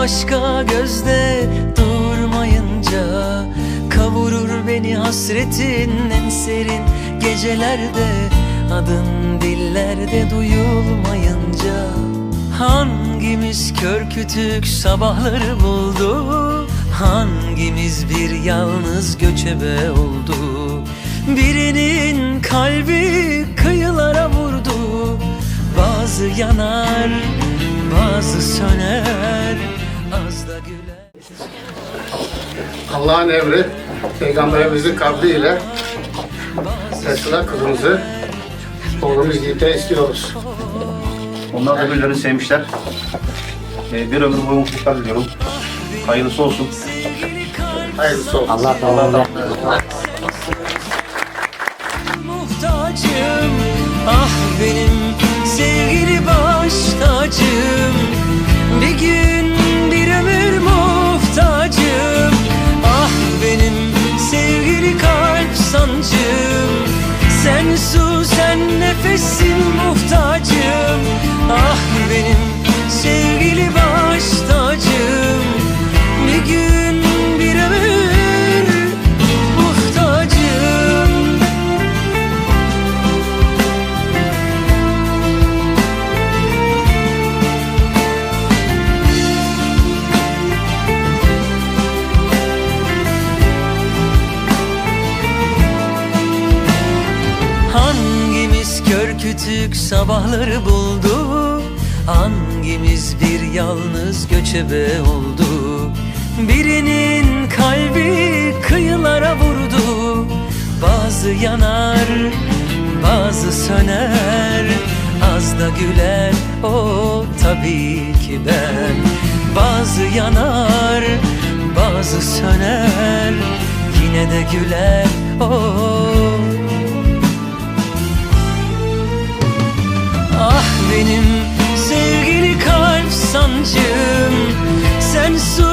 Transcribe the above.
başka gözde durmayınca Kavurur beni hasretin en serin gecelerde Adın dillerde duyulmayınca. Hangimiz kör kütük sabahları buldu? Hangimiz bir yalnız göçebe oldu? Birinin kalbi kıyılara vurdu. Bazı yanar, bazı söner Allah'ın emri Peygamberimizin kavliyle Esra kızımızı oğlumuz Yiğit'e istiyoruz. Onlar da birbirlerini sevmişler. Ee, bir ömür boyu mutluluklar diliyorum. Hayırlısı olsun. Hayırlısı olsun. Allah Allah. muhtacım Ah benim kör kütük sabahları buldu. Hangimiz bir yalnız göçebe oldu? Birinin kalbi kıyılara vurdu. Bazı yanar, bazı söner. Az da güler o tabii ki ben. Bazı yanar, bazı söner. Yine de güler o benim sevgili kalp sancım. Sen su,